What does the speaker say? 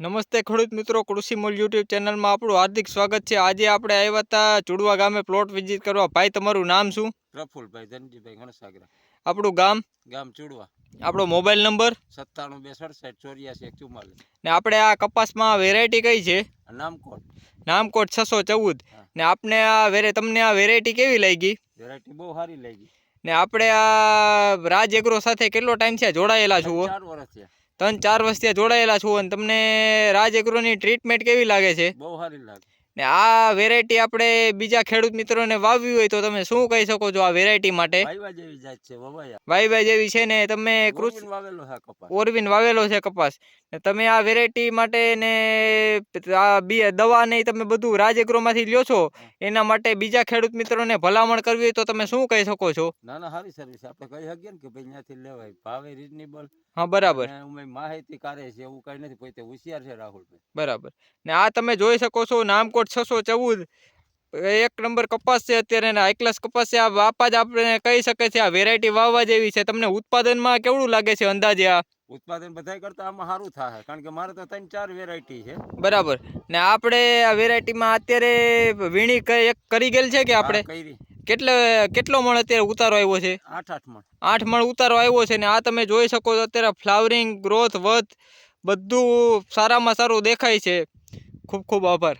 નમસ્તે ખેડૂત મિત્રો કૃષિ મૂલ યુટ્યુબ ચેનલમાં આપણું હાર્દિક સ્વાગત છે. આજે આપણે આવ્યા હતા ચુડવા ગામે પ્લોટ વિઝિટ કરવા. ભાઈ તમારું નામ શું? પ્રફુલભાઈ ધનજીભાઈ ઘણસાગરા. આપણું ગામ? ગામ ચુડવા. આપણો મોબાઈલ નંબર? સત્તાણું બે સડસઠ ચોર્યાસી ચુમ્માલીસ ને આપણે આ કપાસમાં વેરાયટી કઈ છે? નામકોટ. નામકોટ છસો ચૌદ. ને આપણે આ વેરે તમને આ વેરાયટી કેવી લાગી? વેરાયટી બહુ સારી લાગી. ને આપણે આ રાજ એગ્રો સાથે કેટલો ટાઈમ છે જોડાયેલા છો ચાર વર્ષ થયા. ત્રણ ચાર વર્ષથી જોડાયેલા છો અને તમને રાજ એગ્રોની ટ્રીટમેન્ટ કેવી લાગે છે? બહુ સારી લાગે. ને આ વેરાયટી આપણે બીજા ખેડૂત મિત્રોને વાવવી હોય તો તમે શું કહી શકો છો આ વેરાયટી માટે? વાયવા જેવી છે ને તમે કૃષિ ગોવિંદ વાવેલો છે કપાસ. ઓરવીન વાવેલો છે કપાસ. ને તમે આ વેરાયટી માટે ને આ બી દવા ને તમે બધું રાજેગ્રોમાંથી લ્યો છો એના માટે બીજા ખેડૂત મિત્રોને ભલામણ કરવી હોય તો તમે શું કહી શકો છો? ના ના સારી સર્વિસ આપણે કહી શકીએ ને કે ભાઈ અહીંયાથી લેવાય. ભાવે રીઝનેબલ હા બરાબર. માહિતી કાઢે છે એવું કઈ નથી પોતે હોશિયાર છે રાહુલભાઈ. બરાબર. ને આ તમે જોઈ શકો છો નામકોટ છસો ચૌદ એક નંબર કપાસ છે અત્યારે ને હાઈ કપાસ છે આ બાપા જ આપણે કહી શકે છે આ વેરાયટી વાવવા જેવી છે. તમને ઉત્પાદનમાં કેવડું લાગે છે અંદાજે આ? ઉત્પાદન બધાય કરતા આમાં સારું થાય કારણ કે મારે તો ત્રણ ચાર વેરાયટી છે. બરાબર. ને આપણે આ વેરાયટીમાં અત્યારે વીણી એક કરી ગયેલ છે કે આપણે? કરી. કેટલે કેટલો મણ અત્યારે ઉતારો આવ્યો છે? આઠ આઠ મણ. આઠ મણ ઉતારો આવ્યો છે ને આ તમે જોઈ શકો છો અત્યારે ફ્લાવરિંગ ગ્રોથ વધ બધું સારામાં સારું દેખાય છે. ખૂબ ખૂબ આભાર.